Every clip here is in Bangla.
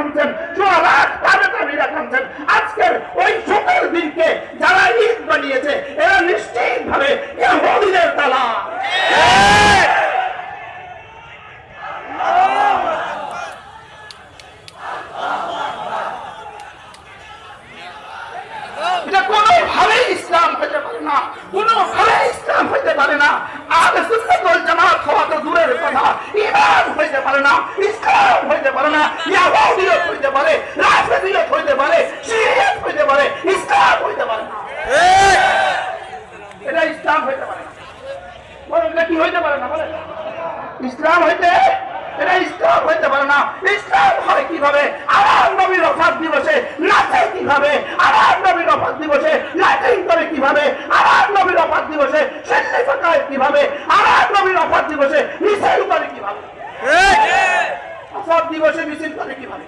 কামছেন সোয়া লাখ তাবেতাবিরা কামছেন আজকের ওই শোকের ইমান হইতে পারে না ইসলাম হইতে পারে না ইয়াহুদিয়ত হইতে পারে রাজনীতিয়ত হইতে পারে শিরিয়ত হইতে পারে ইসলাম হইতে পারে না। এটা ইসলাম হইতে পারে না। এটা কি হইতে পারে না বলেন। ইসলাম হইতে এটা ইসলাম হইতে পারে না। ইসলাম হয় কীভাবে? আমার নবীর অফাত দিবসে নাচে কীভাবে? আমার নবীর অফাত দিবসে লাইটিং করে কীভাবে? আমার নবীর অফাত দিবসে সেল্লি ফাঁকায় কীভাবে? আমার নবীর অফাত দিবসে মিছিল করে কীভাবে অফাত দিবসে মিছিল করে কীভাবে?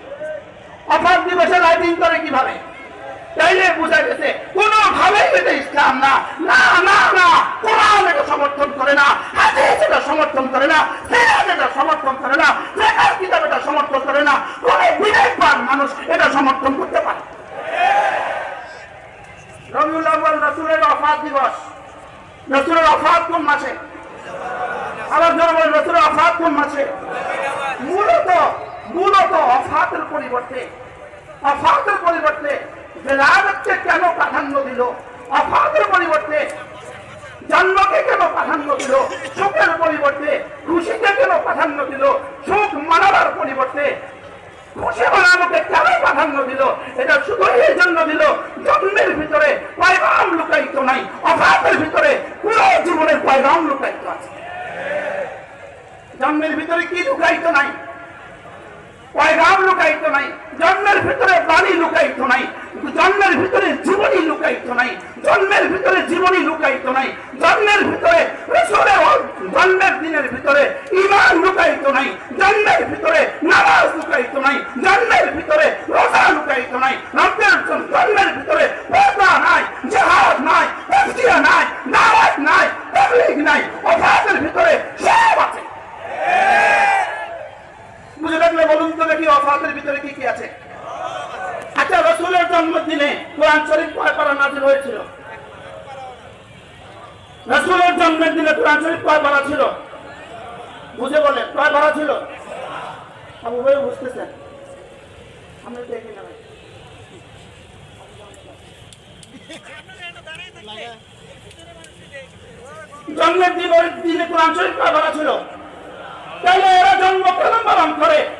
অফাত দিবসে লাইটিং করে কীভাবে? তাইলে গেছে এটা ইসলাম না। না না না, কোরআন এটা সমর্থন করে না, হাদিস এটা সমর্থন করে না, সিরাত এটা সমর্থন করে না ফিকহ কিতাব এটা সমর্থন করে না কোন মানুষ এটা সমর্থন করতে পারে। রবিউল আউয়াল রাসূলের ওফাত দিবস। রাসূলের ওফাত কোন মাসে? আবার বলেন, রাসূলের ওফাত কোন মাসে? মূলত অফাতের পরিবর্তে অফাতের পরিবর্তে বেলাদতকে কেন প্রাধান্য দিল? অফাতের পরিবর্তে জন্মকে কেন প্রাধান্য দিল? সুখের পরিবর্তে খুশিকে কেন প্রাধান্য দিল? সুখ মানাবার পরিবর্তে খুশি মানানোকে কেন প্রাধান্য দিল? এটা শুধু এই জন্য দিল, জন্মের ভিতরে পয়গাম লুকায়িত নাই অফাতের ভিতরে পুরো জীবনের পয়গাম লুকায়িত আছে। জন্মের ভিতরে কি লুকায়িত নাই? পয়গাম লুকায়িত নাই, জন্মের ভিতরে বাণী লুকায়িত নাই, জন্মের ভিতরে জীবনী লুকায়িত নাই, জন্মের ভিতরে জীবনী লুকায়িত নাই, জন্মের ভিতরে জন্মের দিনের ভিতরে ইমান লুকায়িত নাই, জন্মের ভিতরে নামাজ লুকায়িত নাই জন্মের ভিতরে রোজা লুকায়িত নাই রব্বের জন্মের ভিতরে পর্দা নাই জেহাদ নাই তফসিয়া নাই দাওয়াত নাই তাবলীগ নাই অফাতের ভিতরে সব আছে বুঝে থাকলে বলুন তো দেখি অফাতের ভিতরে কি কি আছে আচ্ছা রসুলের জন্মদিনে কোরআন শরীফ কয় পারা হয়েছিল। রসুলের কোরআন শরীফ কয় পারা ছিল। বুঝে কয় পারা ছিল? আবু ভাই বুঝতেছেন? জন্মের দিনে কোরআন শরীফ কয় পারা ছিল। তাহলে এরা জন্ম কেন পালন করে।